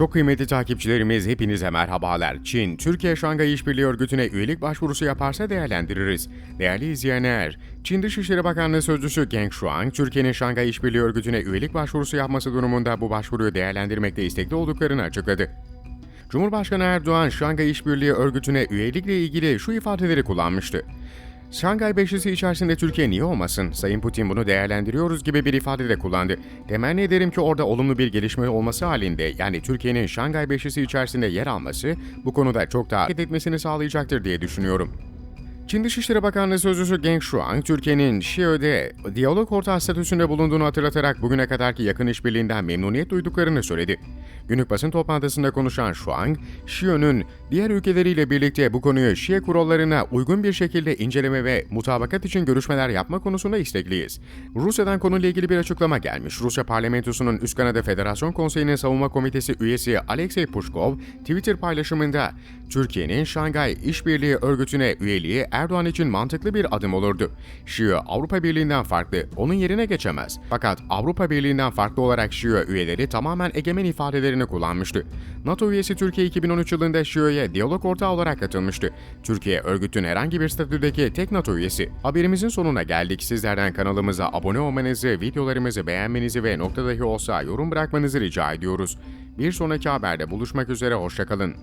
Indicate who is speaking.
Speaker 1: Çok kıymetli takipçilerimiz hepinize merhabalar. Çin, Türkiye Şangay İşbirliği Örgütü'ne üyelik başvurusu yaparsa değerlendiririz. Değerli izleyenler, Çin Dışişleri Bakanlığı Sözcüsü Geng Shuang, Türkiye'nin Şangay İşbirliği Örgütü'ne üyelik başvurusu yapması durumunda bu başvuruyu değerlendirmekte istekli olduklarını açıkladı. Cumhurbaşkanı Erdoğan, Şangay İşbirliği Örgütü'ne üyelikle ilgili şu ifadeleri kullanmıştı. Şangay Beşlisi içerisinde Türkiye niye olmasın? Sayın Putin bunu değerlendiriyoruz gibi bir ifade de kullandı. Temenni ederim ki orada olumlu bir gelişme olması halinde yani Türkiye'nin Şangay Beşlisi içerisinde yer alması bu konuda çok daha hareket etmesini sağlayacaktır diye düşünüyorum. Çin Dışişleri Bakanlığı Sözcüsü Geng Shuang, Türkiye'nin Şiö'de diyalog ortağı statüsünde bulunduğunu hatırlatarak bugüne kadarki yakın işbirliğinden memnuniyet duyduklarını söyledi. Günlük basın toplantısında konuşan Shuang, Şiö'nün diğer ülkeleriyle birlikte bu konuyu Şie kurallarına uygun bir şekilde inceleme ve mutabakat için görüşmeler yapma konusunda istekliyiz. Rusya'dan konuyla ilgili bir açıklama gelmiş. Rusya Parlamentosu'nun Üst Kanada Federasyon Konseyi'nin Savunma Komitesi üyesi Alexey Pushkov, Twitter paylaşımında Türkiye'nin Şangay İşbirliği Örgütü'ne üyeliği Erdoğan için mantıklı bir adım olurdu. Şio Avrupa Birliği'nden farklı, onun yerine geçemez. Fakat Avrupa Birliği'nden farklı olarak Şio üyeleri tamamen egemen ifadelerini kullanmıştı. NATO üyesi Türkiye 2013 yılında Şio'ya diyalog ortağı olarak katılmıştı. Türkiye örgütün herhangi bir statüdeki tek NATO üyesi. Haberimizin sonuna geldik. Sizlerden kanalımıza abone olmanızı, videolarımızı beğenmenizi ve nokta dahi olsa yorum bırakmanızı rica ediyoruz. Bir sonraki haberde buluşmak üzere, hoşçakalın.